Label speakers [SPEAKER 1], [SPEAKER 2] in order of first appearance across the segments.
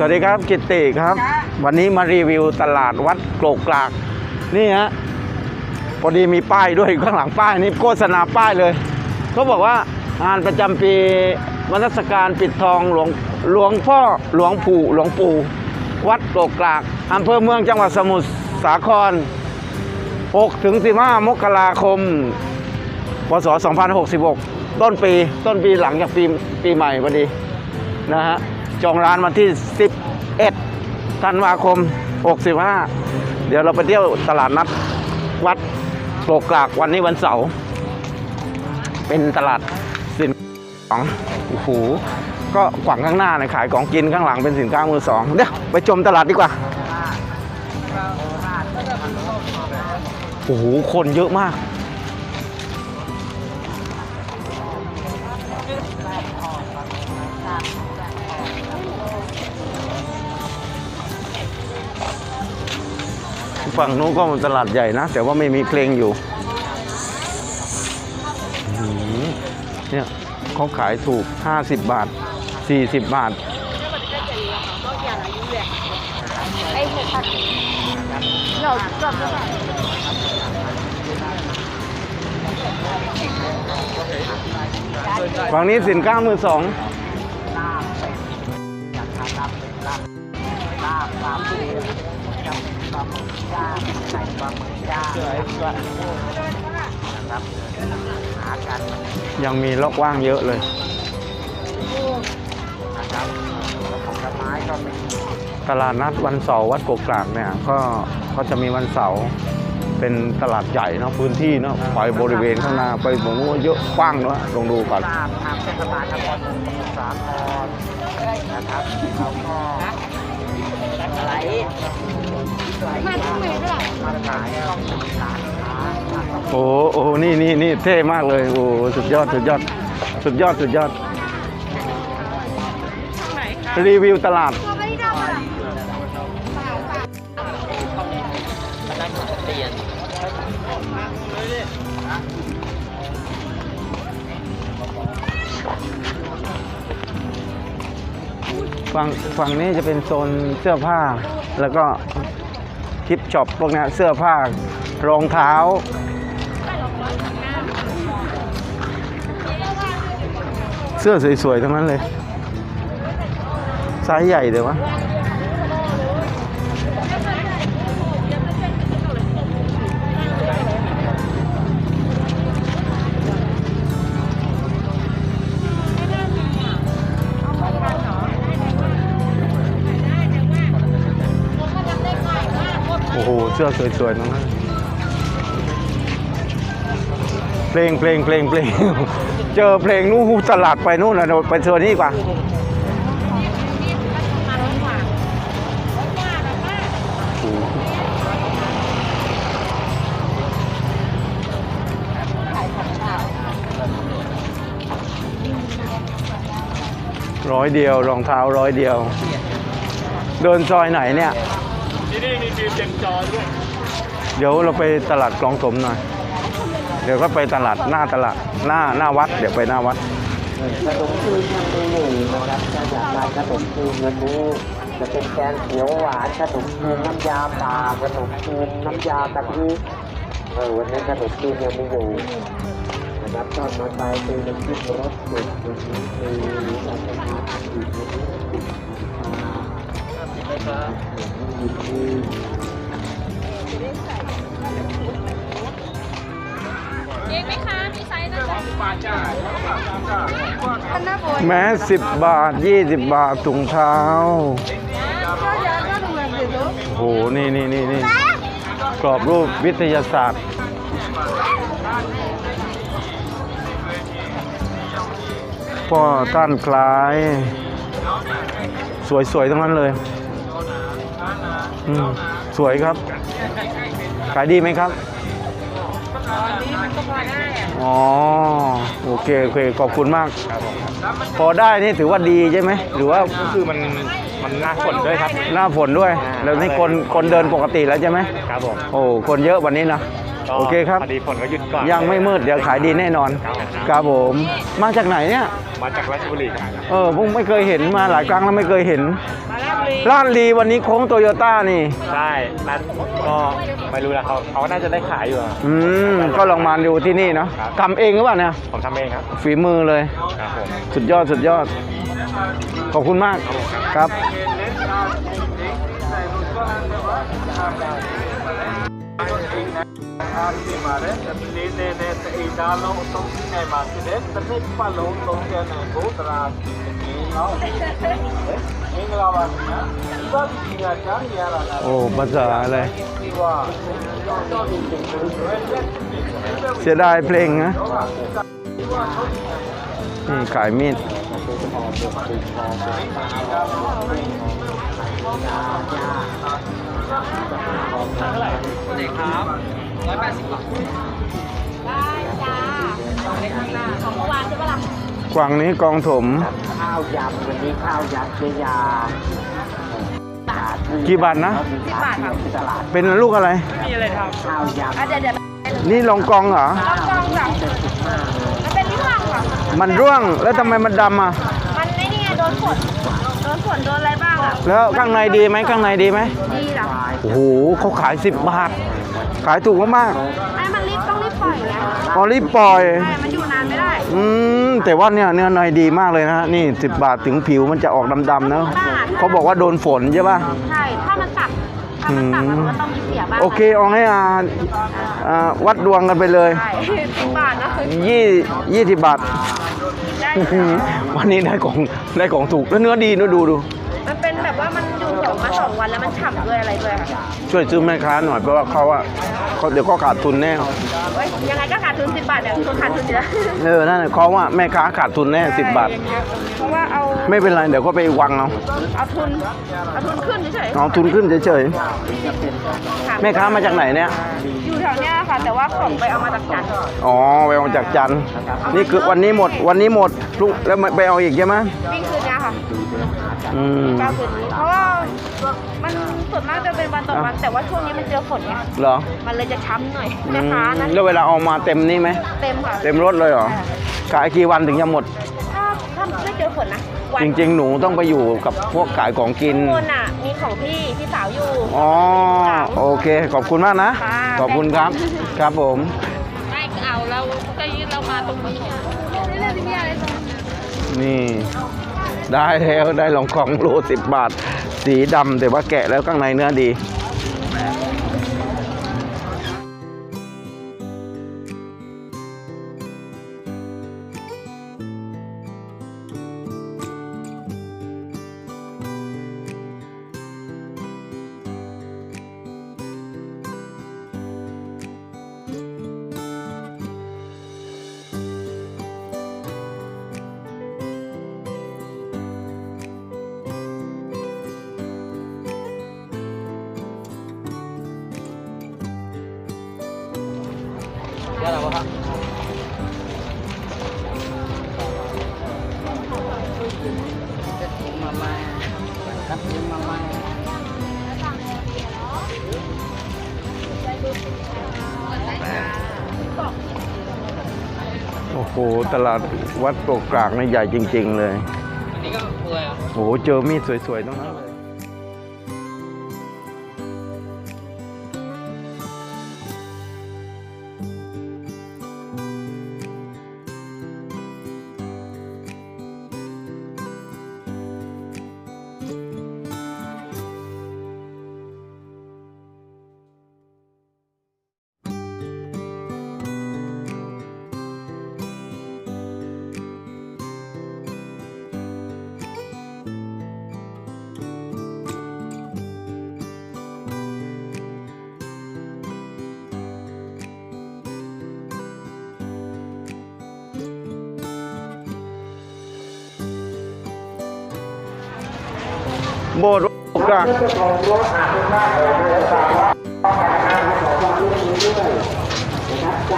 [SPEAKER 1] สวัสดีครับกิตติครับ วันนี้มารีวิวตลาดวัดโกรกกลาก นี่ฮะพอดีมีป้ายด้วยข้างหลังป้ายนี่โฆษณาป้ายเลยเขาบอกว่างานประจำปีมนสการปิดทองหลวงหลวงพ่อหลวงปู่หลวงปู่ วัดโกรกกลากอำเภอเมืองจังหวัดสมุทรสาคร 6 ถึง 15 มกราคมพศ2566 ต้นปีต้นปีหลังจากปีปีใหม่พอดีนะฮะ จองร้านวันที่ 11 ธันวาคม 65 เดี๋ยวเราไปเที่ยวตลาดนัดวัดโกรกกากวันนี้วันเสาร์ เป็นตลาดสินของโอ้โหก็ฝั่งข้างหน้าเนี่ยขายของกินข้างหลังเป็นสินค้ามือสองเดี๋ยวไปชมตลาดดีกว่า โอ้โห คนเยอะมาก ฝั่งนู้นก็มันตลาดใหญ่นะ แต่ว่าไม่มีเพลงอยู่เนี่ยเขาขายถูก 50 บาท 40 บาทฝั่งนี้สินค้ามือสองลาบเป็ดลาบลาบลาบลาบ
[SPEAKER 2] ลาบ
[SPEAKER 1] ยังมีล็อกว่างเยอะเลยตลาดนัดวันเสาร์วัดกกกลากเนี่ยก็ก็จะมีวันเสาร์เป็นตลาดใหญ่เนาะพื้นที่เนาะไปบริเวณข้างหน้าไปผมว่าเยอะกว้างเนาะลองดูก่อน
[SPEAKER 2] ทางเทศบาลนครสมุทรสาครนะครับเขาก็อะไร
[SPEAKER 1] โอ้โหนี่นี่นี่เท่มากเลย โอ้สุดยอดสุดยอด สุดยอดสุดยอด รีวิวตลาดฝั่งฝั่งนี้จะเป็นโซนเสื้อผ้าแล้วก็ ช็อปพวกนี้เสื้อผ้ารองเท้า เสื้อสวยๆทั้งนั้นเลยไซส์ใหญ่เลยวะ สื้อสวยๆนั้นเพลงเพลงเพลงเพลง เจอเพลงนู้นตลาดไปนู่นนะเดี๋ยวไปเจอนี่กว่าร้อยเดียวรองเท้าร้อยเดียว เดินซอยไหนเนี่ย
[SPEAKER 3] ที่นี่มีฟิล์มเต็มจอด้วย
[SPEAKER 1] เดี๋ยวเราไปตลาดคลองถมหน่อย เดี๋ยวก็ไปตลาดหน้าตลาดหน้าหน้าวัด เดี๋ยวไปหน้าวัด
[SPEAKER 2] ขนมจีนยังมีอยู่นะครับถ้าอยากทานขนมจีนวันนี้จะเป็นแกงเขียวหวานขนมจีนน้ำยาป่าขนมจีนน้ำยากะทิเออวันนี้ขนมจีนยังมีอยู่นะครับตอนมาไปคือน้ำจิ้มรสเด็ดวันนี้คือหรืออาจจะมาอีก วันนี้
[SPEAKER 4] เองไหมคะ มีไซส์นะ
[SPEAKER 3] ปาจ้าปาจ้า
[SPEAKER 4] ท่านหน้าบน
[SPEAKER 1] แม้10บาท20บาทถุงเท้า
[SPEAKER 4] ก็อยาก็เหมือนเดิม
[SPEAKER 1] โอ้โห นี่นี่นี่นี่กรอบรูปวิทยาศาสตร์ พ่อท่านคล้าย สวยๆทั้งนั้นเลย อืมสวยครับ ขายดีไหมครับอ๋อ โอเคโอเคขอบคุณมากพอได้นี่ถือว่าดีใช่ไหม หรือว่า
[SPEAKER 3] คือมันมันหน้าฝนด้วยครับ
[SPEAKER 1] หน้าฝนด้วย แล้วนี่คนคนเดินปกติแล้วใช่ไหม
[SPEAKER 3] ครับผม
[SPEAKER 1] โอ้ คนเยอะวันนี้นะ
[SPEAKER 3] ก็
[SPEAKER 1] โอเคครับ
[SPEAKER 3] พอดีฝนก็หยุดก่อน
[SPEAKER 1] ยังไม่มืดเดี๋ยวขายดีแน่นอน ครับผม มาจากไหนเนี่ย
[SPEAKER 3] มาจากราชบุรีครับ
[SPEAKER 1] เออผมไม่เคยเห็นมาหลายครั้งแล้วไม่เคยเห็นลาดลีวันนี้โค้งโตโยต้านี่
[SPEAKER 3] ใช่นัดก็ไม่รู้แล้วเขาเขาน่าจะได้ขายอยู่อะ
[SPEAKER 1] อืม ก็ลองมาดูที่นี่เนาะ
[SPEAKER 3] ครับ
[SPEAKER 1] ทำเองหรือเปล่าเนี่ย
[SPEAKER 3] ผมทำเองครับ
[SPEAKER 1] ฝีมือเลย
[SPEAKER 3] ครับผม
[SPEAKER 1] สุดยอดสุดยอด ขอบคุณมากครับ โอ้ภาษาอะไร เสียดายเพลงนะ นี่ขายมีด
[SPEAKER 4] ได้จ้าของเมื่อวานใช่ปะล่ะ
[SPEAKER 1] กวางนี้กองถม
[SPEAKER 2] ข้าวยำวันนี้ข้าวยำเชียา
[SPEAKER 1] กี่บาทนะ
[SPEAKER 2] สิบบาทครับที่ตลาด
[SPEAKER 1] เป็นลูกอะไร
[SPEAKER 2] ข้าวยำ
[SPEAKER 4] อะเดี๋ยวเดี๋ยว
[SPEAKER 1] นี่ลองกองเหรอ
[SPEAKER 4] ลองกองค่ะมันเป็นที่ว่างค่ะ
[SPEAKER 1] มันร่วงแล้วทำไมมันดำอะ
[SPEAKER 4] มันไม่นี่ไงโดนฝนโดนฝนโดนอะไรบ้างอะ
[SPEAKER 1] แล้วข้างในดีไหมข้างในดีไหม
[SPEAKER 4] ดีเหรอ
[SPEAKER 1] โอ้โหเขาขาย10บาท ขายถูกมาก
[SPEAKER 4] ให้มันรีบต้องรีบปล่อยไง
[SPEAKER 1] ๆพอรีบปล่อย
[SPEAKER 4] ใช่มันอยู่นานไม่ได้
[SPEAKER 1] อืม แต่ว่าเนี่ยเนื้อในดีมากเลยนะนี่ 10 บาทถึงผิวมันจะออกดำๆนะเขาบอกว่าโดนฝนใช่ป่ะ
[SPEAKER 4] ใช่ ถ้ามันตัดถ้ามันตัดมันก็ต้องมีเสียบ้าง
[SPEAKER 1] โอเคเอาให้อาอ่าวัดดวงกันไปเลย
[SPEAKER 4] ใช่สิบบาทนะ
[SPEAKER 1] ยี่ยี่สิบบาท
[SPEAKER 4] ได้
[SPEAKER 1] อื้อหือวันนี้ได้ของได้ของถูกแล้วเนื้อดีนะดูดู
[SPEAKER 4] มันเป็นแบบว่ามันอยู่สองมาสองวันแล้วมันฉ่ำด้วยอะไรด้วยค่ะ
[SPEAKER 1] ช่วยซื้อแม่ค้าหน่อยเพราะว่าเขาอะ เขาเดี๋ยวก็ขาดทุนแน่
[SPEAKER 4] เฮ้ยยังไงก็ขาดทุนสิบบาทเนี่ยคือขาดทุนอยู่แล้ว
[SPEAKER 1] เออ นั่นน่ะเขาว่าแม่ค้าขาดทุนแน่สิบบาท
[SPEAKER 4] เพราะว่าเอา
[SPEAKER 1] ไม่เป็นไร เดี๋ยวก็ไปวังเอา
[SPEAKER 4] เอาทุนเอาทุนขึ้นเฉย
[SPEAKER 1] เอาทุนขึ้นเฉย
[SPEAKER 4] ๆค่ะ
[SPEAKER 1] ๆ แม่ค้ามาจากไหนเนี่ย
[SPEAKER 4] อยู่แถวเนี้ยค่ะ แต่ว่าของไปเอามาจากจันทร์
[SPEAKER 1] อ๋อไปเอาจากจันทร์นี่คือวันนี้หมด วันนี้หมดพรุ่งแล้วไปเอาอีกใช่ไหม
[SPEAKER 4] วิ่งคืนเนี้ยค่ะ
[SPEAKER 1] อืม
[SPEAKER 4] เก้าคืนนี้เพราะว่ามัน ส่วนมากจะเป็นวันต่อวันแต่ว่าช่วงนี้มันเจอฝนไง
[SPEAKER 1] เหรอ
[SPEAKER 4] มันเลยจะช้ำหน่อย
[SPEAKER 1] อื
[SPEAKER 4] แม่ค้านะ
[SPEAKER 1] มแล้วเวลาเอามาเต็มนี่ไหม
[SPEAKER 4] เต็มค่ะ
[SPEAKER 1] เต็มรถเลยเหรอขายกี่วันถึงจะหมด
[SPEAKER 4] ถ้าถ้าไม่เจอฝนนะวัน
[SPEAKER 1] จริง ๆ หนูต้องไปอยู่กับพวกขายของกิน
[SPEAKER 4] ข้างบนอะมีของพี่พี่สาวอยู่
[SPEAKER 1] อ๋อ โอเค ขอบคุณมากนะ
[SPEAKER 4] ค่ะ
[SPEAKER 1] ขอบคุณครับ ครับผม
[SPEAKER 4] ไม่เอาเราก็ยืนเรามาตรงนี้ไม่เล่นที่นี่อะไรตรง
[SPEAKER 1] นี่ ได้แล้วได้ลองของโลสิบบาท สีดำแต่ว่าแกะแล้วข้างในเนื้อดี โอ้โห ตลาดวัดโปกกลางนี่ใหญ่จริง ๆ เลย อันนี้ก็โอ้โห เจอมีดสวย ๆ ตรงนั้นเลย โบดกะส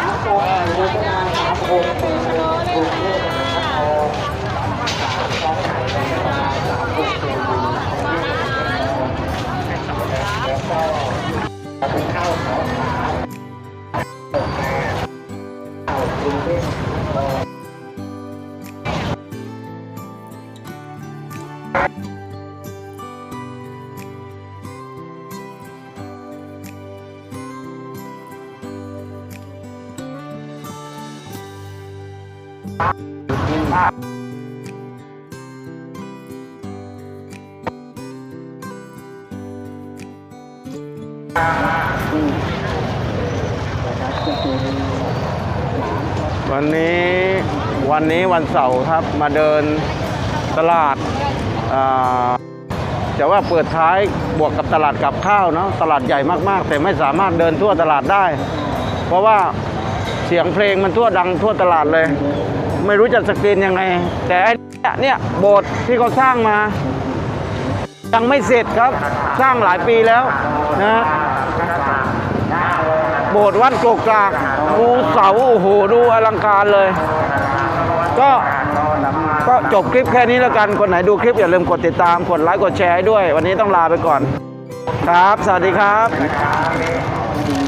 [SPEAKER 1] ามคน วันนี้วันนี้วันเสาร์ครับมาเดินตลาดอ่าจะว่าเปิดท้ายบวกกับตลาดกับข้าวเนาะตลาดใหญ่มากๆ แต่ไม่สามารถเดินทั่วตลาดได้ เพราะว่าเสียงเพลงมันทั่วดังทั่วตลาดเลย ไม่รู้จะสกรีนยังไง แต่ไอ้เนี่ยโบสถ์ที่เขาสร้างมา ยังไม่เสร็จครับ สร้างหลายปีแล้วนะโบสถ์วัดโกกากดูเสาโอ้โหดูอลังการเลย ก็ก็จบคลิปแค่นี้แล้วกัน คนไหนดูคลิปอย่าลืมกดติดตาม กดไลค์ กดแชร์ด้วย วันนี้ต้องลาไปก่อน ครับ สวัสดีครับ